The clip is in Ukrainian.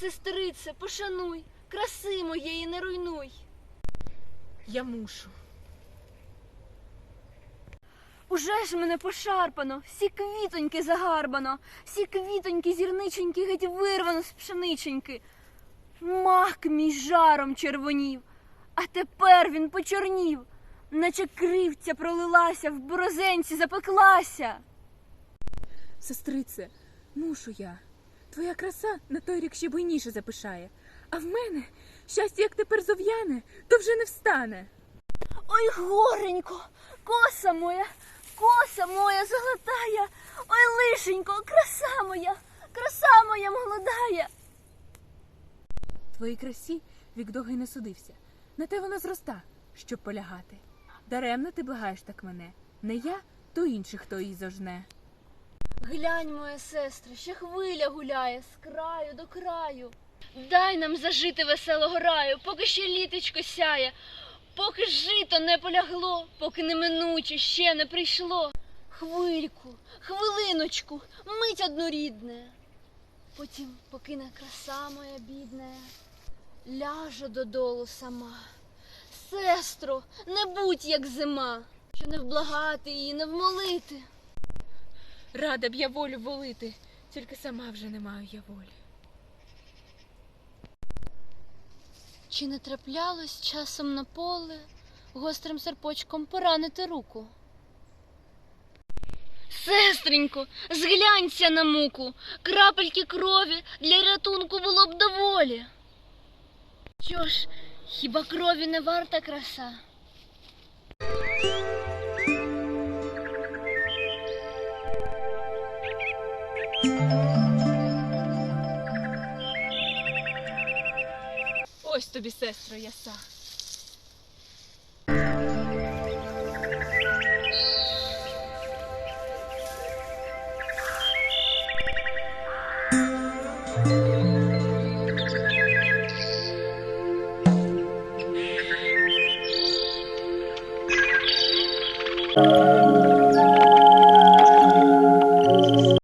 Сестрице, пошануй, краси моєї не руйнуй. Я мушу. Уже ж мене пошарпано, всі квітоньки загарбано, всі квітоньки зірниченьки геть вирвано з пшениченьки. Мак мій жаром червонів, а тепер він почорнів, наче кривця пролилася, в борозенці запеклася. Сестрице, мушу я. Твоя краса на той рік ще буйніше запишає. А в мене щастя, як тепер зов'яне, то вже не встане. Ой, горенько, коса моя, коса моя золотая, ой, лишенько, краса моя, краса моя молодая. Твоїй красі вік довгий не судився. На те вона зроста, щоб полягати. Даремно ти благаєш так мене. Не я, то інший, хто її зожне. Глянь, моя сестра, ще хвиля гуляє з краю до краю. Дай нам зажити веселого раю, поки ще літочко сяє, поки жито не полягло, поки неминуче ще не прийшло. Хвильку, хвилиночку, мить однорідне. Потім покине краса моя бідна, ляже додолу сама. Сестро, не будь як зима, що не вблагати її, не вмолити. Рада б я волю волити, тільки сама вже не маю я волі. Чи не траплялось часом на поле гострим серпочком поранити руку? Сестренько, зглянься на муку, крапельки крові для рятунку було б доволі. Що ж, хіба крові не варта краса? Ось тобі, сестро, яса. Ой,